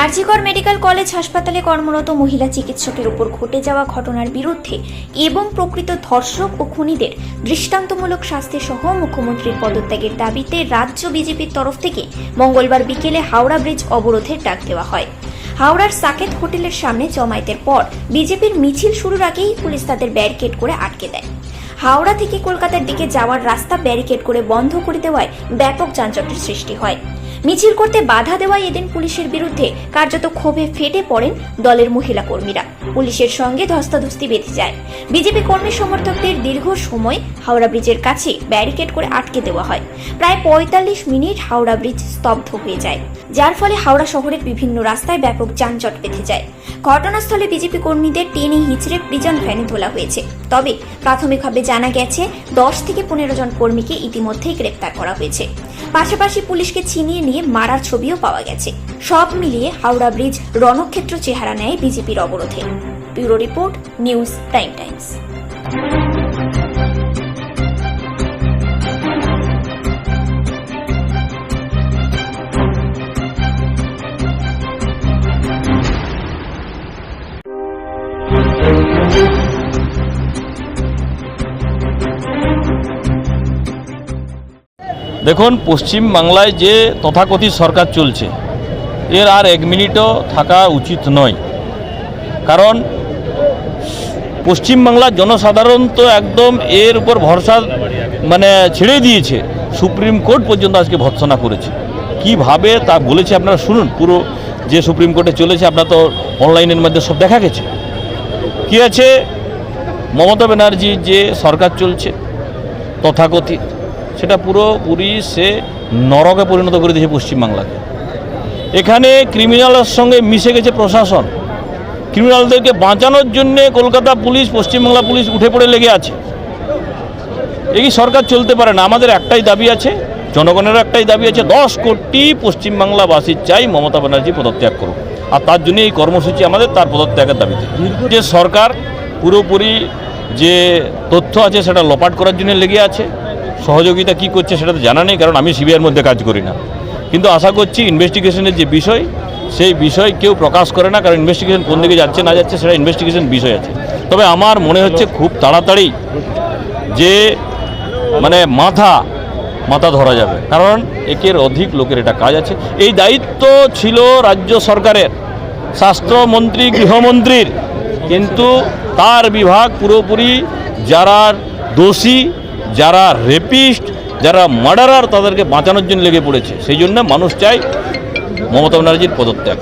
RG Kar medical college হাসপাতালে কর্মরত মহিলা চিকিৎসকের উপর ঘটে যাওয়া ঘটনার বিরুদ্ধে এবং প্রকৃত ধর্ষক ও খুনিদের দৃষ্টান্তমূলক শাস্তি সহ মুখ্যমন্ত্রীর পদত্যাগের দাবিতে রাজ্য বিজেপির তরফ থেকে মঙ্গলবার বিকেলে হাওড়া ব্রিজ অবরোধের ডাক দেওয়া হয়। হাওড়ার সাকেত হোটেলের সামনে জমায়েতের পর বিজেপির মিছিল শুরুর আগেই পুলিশ তাদের ব্যারিকেড করে আটকে দেয়। হাওড়া থেকে কলকাতার দিকে যাওয়ার রাস্তা ব্যারিকেড করে বন্ধ করে দেওয়ায় ব্যাপক যানজটের সৃষ্টি হয়। মিছিল করতে বাধা দেওয়ায় এদিন পুলিশের বিরুদ্ধে কার্যত ক্ষোভে ফেটে পড়েন দলের মহিলা কর্মীরা। পুলিশের সঙ্গে ধস্তাধস্তি বেঁধে যায়। বিজেপি কর্মী সমর্থকদের দীর্ঘ সময় হাওড়া ব্রিজের কাছে ব্যারিকেড করে আটকে দেওয়া হয়। প্রায় পঁয়তাল্লিশ মিনিট হাওড়া ব্রিজ স্তব্ধ হয়ে যায়। যার ফলে হাওড়া শহরের বিভিন্ন রাস্তায় ব্যাপক যানজট বেঁধে যায়। ঘটনাস্থলে বিজেপি কর্মীদের টেনে হিচড়ে প্রিজন ভ্যানে তোলা হয়েছে। তবে প্রাথমিকভাবে জানা গেছে, দশ থেকে পনেরো জন কর্মীকে ইতিমধ্যেই গ্রেপ্তার করা হয়েছে। পাশাপাশি পুলিশকে ছিনিয়ে নিয়ে মারার ছবিও পাওয়া গেছে। সব মিলিয়ে হাওড়া ব্রিজ রণক্ষেত্র চেহারা নেয় বিজেপির অবরোধে। Bureau report, news time times. দেখুন, পশ্চিম বাংলায় যে তথাকথিত সরকার চলছে, এর আর এক মিনিটও থাকা উচিত নয়। কারণ পশ্চিমবাংলার জনসাধারণ তো একদম এর উপর ভরসা মানে ছেড়ে দিয়েছে। সুপ্রিম কোর্ট পর্যন্ত আজকে ভৎসনা করেছে। কীভাবে তা বলেছে আপনারা শুনুন। পুরো যে সুপ্রিম কোর্টে চলেছে, আপনার তো অনলাইনের মধ্যে সব দেখা গেছে। কি আছে? মমতা ব্যানার্জির যে সরকার চলছে, তথাকথিত। সেটা পুরোপুরি সে নরকে পরিণত করে দিয়েছে পশ্চিমবাংলাকে। এখানে ক্রিমিনালের সঙ্গে মিশে গেছে প্রশাসন। ক্রিমিনালদেরকে বাঁচানোর জন্যে কলকাতা পুলিশ, পশ্চিমবাংলা পুলিশ উঠে পড়ে লেগে আছে। এই সরকার চলতে পারে না? আমাদের একটাই দাবি আছে জনগণের একটাই দাবি আছে, দশ কোটি পশ্চিমবাংলাবাসীর চাই মমতা ব্যানার্জি পদত্যাগ করুক। আর তার জন্য এই কর্মসূচি আমাদের তার পদত্যাগের দাবিতে। যে সরকার পুরোপুরি যে তথ্য আছে সেটা লোপাট করার জন্য লেগে আছে সহযোগিতা কি করছে সেটা তো জানা নেই, কারণ আমি সিবিআইয়ের মধ্যে কাজ করি না। কিন্তু আশা করছি ইনভেস্টিগেশনের যে বিষয়, সেই বিষয় কেউ প্রকাশ করে না, কারণ ইনভেস্টিগেশন কোন দিকে যাচ্ছে না যাচ্ছে সেটা ইনভেস্টিগেশন বিষয় আছে। তবে আমার মনে হচ্ছে খুব তাড়াতাড়ি যে মানে মাথা মাথা ধরা যাবে। কারণ একের অধিক লোকের এটা কাজ আছে। এই দায়িত্ব ছিল রাজ্য সরকারের, স্বাস্থ্যমন্ত্রী, গৃহমন্ত্রীর। কিন্তু তার বিভাগ পুরোপুরি যারা দোষী যারা রেপিস্ট যারা মার্ডারার তাদেরকে বাঁচানোর জন্য লেগে পড়েছে। সেই জন্য মানুষ চায় মমতা ব্যানার্জির পদত্যাগ।